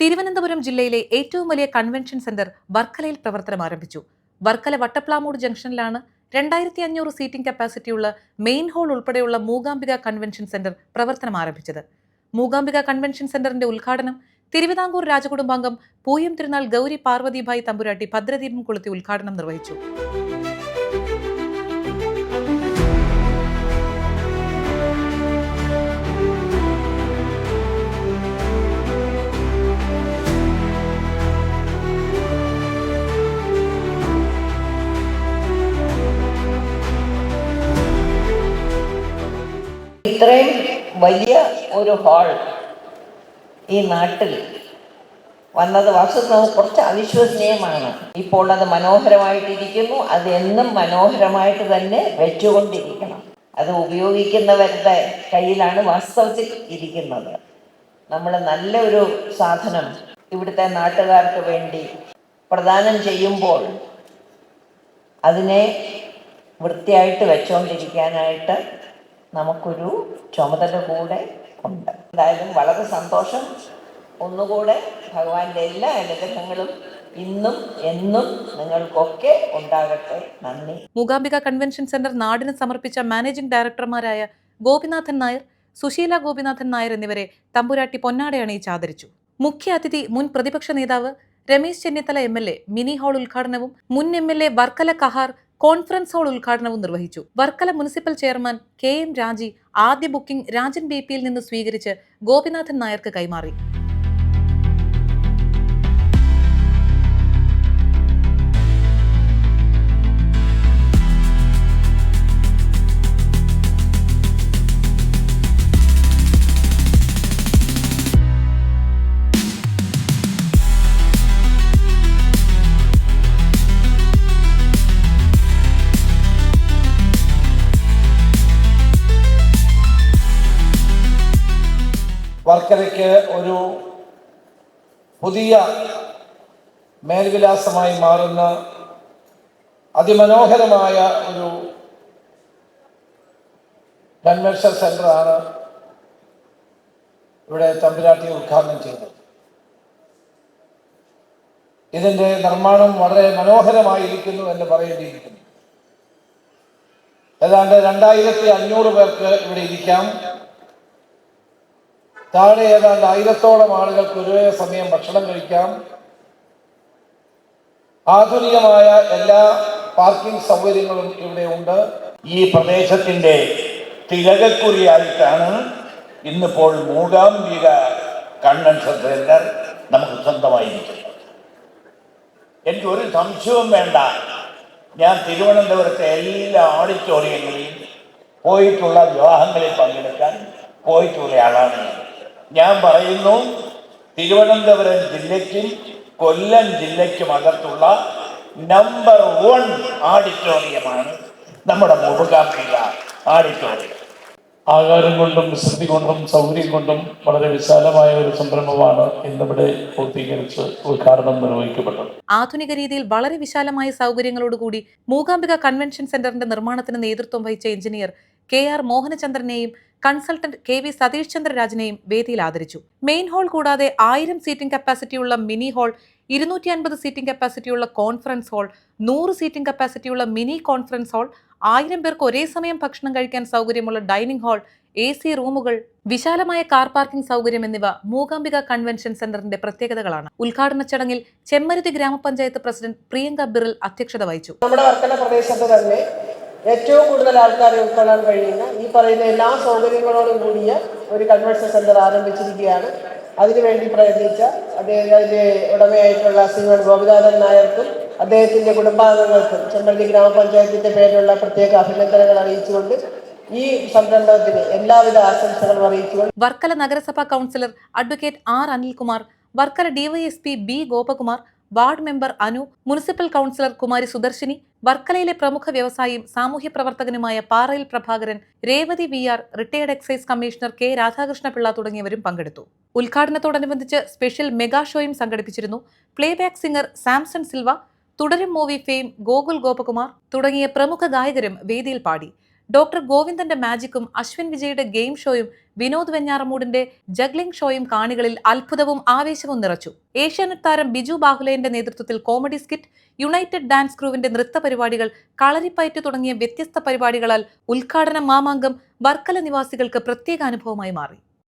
തിരുവനന്തപുരം ജില്ലയിലെ ഏറ്റവും വലിയ കൺവെൻഷൻ സെന്റർ വർക്കലയിൽ പ്രവർത്തനം ആരംഭിച്ചു. വർക്കല വട്ടപ്ലാമൂട് ജംഗ്ഷനിലാണ് രണ്ടായിരത്തി അഞ്ഞൂറ് സീറ്റിംഗ് കപ്പാസിറ്റിയുള്ള മെയിൻ ഹാൾ ഉൾപ്പെടെയുള്ള മൂകാംബിക കൺവെൻഷൻ സെന്റർ പ്രവർത്തനം ആരംഭിച്ചത്. മൂകാംബിക കൺവെൻഷൻ സെന്ററിന്റെ ഉദ്ഘാടനം തിരുവിതാംകൂർ രാജകുടുംബാംഗം പൂയം തിരുനാൾ ഗൗരി പാർവതിഭായ് തമ്പുരാട്ടി ഭദ്രദീപം കൊളുത്തി ഉദ്ഘാടനം നിർവഹിച്ചു. ഇത്രയും വലിയ ഒരു ഹാൾ ഈ നാട്ടിൽ വന്നത് വസ്തുത കുറച്ച് അവിശ്വസനീയമാണ്. ഇപ്പോൾ അത് മനോഹരമായിട്ടിരിക്കുന്നു. അത് എന്നും മനോഹരമായിട്ട് തന്നെ വെച്ചുകൊണ്ടിരിക്കണം. അത് ഉപയോഗിക്കുന്നവരുടെ കയ്യിലാണ് വാസ്തവത്തിൽ ഇരിക്കുന്നത്. നമ്മൾ നല്ലൊരു സാധനം ഇവിടുത്തെ നാട്ടുകാർക്ക് വേണ്ടി പ്രദാനം ചെയ്യുമ്പോൾ അതിനെ വൃത്തിയായിട്ട് വെച്ചുകൊണ്ടിരിക്കാനായിട്ട് നമുക്കൊരു ചുമതല കൂടെ ഉണ്ട്. എന്തായാലും വളരെ സന്തോഷം. ഒന്നുകൂടെ ഭഗവാന്റെ എല്ലാ അനുഗ്രഹങ്ങളും ഇന്നും എന്നും നിങ്ങൾക്കൊക്കെ ഉണ്ടാകട്ടെ. നന്ദി. മൂകാംബിക കൺവെൻഷൻ സെന്റർ നാടിന് സമർപ്പിച്ച മാനേജിംഗ് ഡയറക്ടർമാരായ ഗോപിനാഥൻ നായർ സുശീല ഗോപിനാഥൻ നായർ എന്നിവരെ തമ്പുരാട്ടി പൊന്നാട അണിയിച്ച് ആദരിച്ചു. മുഖ്യ അതിഥി മുൻ പ്രതിപക്ഷ നേതാവ് Ramesh Chennithala M L A mini hall ഉദ്ഘാടനവും മുൻ M L A Varkala Kahar conference hall ഉദ്ഘാടനവും നിർവഹിച്ചു. Varkala municipal chairman K M Raji ആദ്യ ബുക്കിംഗ് രാജൻ ബേപ്പിയിൽ നിന്ന് സ്വീകരിച്ച് ഗോപിനാഥൻ നായർക്ക് കൈമാറി. വർക്കലയ്ക്ക് ഒരു പുതിയ മേൽവിലാസമായി മാറുന്ന അതിമനോഹരമായ ഒരു കൺവെൻഷൻ സെന്ററാണ് ഇവിടെ തമ്പുരാട്ടി ഉദ്ഘാടനം ചെയ്തത് ഇതിന്റെ നിർമ്മാണം വളരെ മനോഹരമായിരിക്കുന്നു എന്ന് പറയേണ്ടിയിരിക്കുന്നു. ഏതാണ്ട് രണ്ടായിരത്തി അഞ്ഞൂറ് പേർക്ക് ഇവിടെ ഇരിക്കാം. താഴെ ഏതാണ്ട് ആയിരത്തോളം ആളുകൾക്ക് ഒരേ സമയം ഭക്ഷണം കഴിക്കാം. ആധുനികമായ എല്ലാ പാർക്കിംഗ് സൗകര്യങ്ങളും ഇവിടെ ഉണ്ട്. ഈ പ്രദേശത്തിന്റെ തിലകക്കുറിയായിട്ടാണ് ഇന്നിപ്പോൾ മൂകാംബിക കൺവെൻഷൻ സെന്റർ നമുക്ക് സ്വന്തമായിരിക്കുന്നത് എനിക്ക് ഒരു സംശയവും വേണ്ട. ഞാൻ തിരുവനന്തപുരത്തെ എല്ലാ ഓഡിറ്റോറിയങ്ങളിലും പോയിട്ടുള്ള വിവാഹങ്ങളിൽ പങ്കെടുക്കാൻ പോയിട്ടുള്ള ആളാണ് ഞാൻ. ഞാൻ പറയുന്നു തിരുവനന്തപുരം ജില്ലയ്ക്കും കൊല്ലം ജില്ലയ്ക്കും അകത്തുള്ള നമ്പർ വൺ ഓഡിറ്റോറിയമാണ് നമ്മുടെ മുറുകാമ്പിക ഓഡിറ്റോറിയം ആകാരം കൊണ്ടും വിസൃതി കൊണ്ടും സൗകര്യം കൊണ്ടും വളരെ വിശാലമായ ഒരു സംരംഭമാണ് ഇന്നിവിടെ പൂർത്തീകരിച്ച് ഉദ്ഘാടനം നിർവഹിക്കപ്പെട്ടത്. ആധുനിക രീതിയിൽ വളരെ വിശാലമായ സൗകര്യങ്ങളോടുകൂടി മൂകാംബിക കൺവെൻഷൻ സെന്ററിന്റെ നിർമ്മാണത്തിന് നേതൃത്വം വഹിച്ച എഞ്ചിനീയർ കെ ആർ മോഹനചന്ദ്രനെയും കൺസൾട്ടന്റ് കെ വി സതീഷ് ചന്ദ്രരാജനെയും വേദിയിൽ ആദരിച്ചു. മെയിൻ ഹാൾ കൂടാതെ ആയിരം സീറ്റിംഗ് കപ്പാസിറ്റിയുള്ള മിനി ഹാൾ ഇരുന്നൂറ്റി അൻപത് സീറ്റിംഗ് കപ്പാസിറ്റിയുള്ള കോൺഫറൻസ് ഹാൾ നൂറ് സീറ്റിംഗ് കപ്പാസിറ്റിയുള്ള മിനി കോൺഫറൻസ് ഹാൾ ആയിരം പേർക്ക് ഒരേ സമയം ഭക്ഷണം കഴിക്കാൻ സൗകര്യമുള്ള ഡൈനിങ് ഹാൾ എ സി റൂമുകൾ വിശാലമായ കാർ പാർക്കിംഗ് സൗകര്യം എന്നിവ മൂകാംബിക കൺവെൻഷൻ സെന്ററിന്റെ പ്രത്യേകതകളാണ്. ഉദ്ഘാടന ചടങ്ങിൽ ചെമ്മരുതി ഗ്രാമപഞ്ചായത്ത് പ്രസിഡന്റ് പ്രിയങ്ക ബിറിൽ അധ്യക്ഷത വഹിച്ചു. നമ്മുടെ വർക്കല പ്രദേശത്ത് തന്നെ ഏറ്റവും കൂടുതൽ ആൾക്കാരെ ഉൾക്കൊള്ളാൻ കഴിയുന്ന പറയുന്ന എല്ലാ സൗകര്യങ്ങളോടും കൂടിയ ഒരു കൺവെൻഷൻ സെന്റർ ആരംഭിച്ചിരിക്കുകയാണ്. അതിനുവേണ്ടി പ്രയത്നിച്ച അദ്ദേഹം അതിന്റെ ഉടമയായിട്ടുള്ള ശ്രീമൻ ഗോപിനാഥൻ നായർക്കും അദ്ദേഹത്തിന്റെ കുടുംബാംഗങ്ങൾക്കും ചെമ്പള്ളി ഗ്രാമപഞ്ചായത്തിന്റെ പേരിലുള്ള പ്രത്യേക അഭിനന്ദനങ്ങൾ അറിയിച്ചുകൊണ്ട് ഈ സംരംഭത്തിന് എല്ലാവിധ ആശംസകളും അറിയിച്ചുകൊണ്ട് വർക്കല നഗരസഭാ councillor advocate R Anilkumar Varkala DYSP B Gopakumar ward member Anu municipal councillor Kumari Sudarshini വർക്കലയിലെ പ്രമുഖ വ്യവസായിയും സാമൂഹ്യ പ്രവർത്തകനുമായ Parayil Prabhakaran Revathi V R retired excise commissioner K Radhakrishnapillai തുടങ്ങിയവരും പങ്കെടുത്തു. ഉദ്ഘാടനത്തോടനുബന്ധിച്ച് സ്പെഷ്യൽ മെഗാ ഷോയും സംഘടിപ്പിച്ചിരുന്നു. Playback singer Samson Silva Thudarum movie fame Gokul Gopakumar തുടങ്ങിയ പ്രമുഖ ഗായകരും വേദിയിൽ പാടി. ഡോക്ടർ ഗോവിന്ദന്റെ മാജിക്കും അശ്വിൻ വിജയുടെ ഗെയിം ഷോയും വിനോദ് വെഞ്ഞാറമൂടിന്റെ ജഗ്ലിംഗ് ഷോയും കാണികളിൽ അത്ഭുതവും ആവേശവും നിറച്ചു. ഏഷ്യാനെറ്റ് താരം ബിജു ബാഹുലേന്റെ നേതൃത്വത്തിൽ കോമഡി സ്കിറ്റ് യുണൈറ്റഡ് ഡാൻസ് ക്രൂവിന്റെ നൃത്ത പരിപാടികൾ കളരിപ്പയറ്റ് തുടങ്ങിയ വ്യത്യസ്ത പരിപാടികളാൽ ഉദ്ഘാടന മാമാങ്കം വർക്കല നിവാസികൾക്ക് പ്രത്യേക അനുഭവമായി മാറി.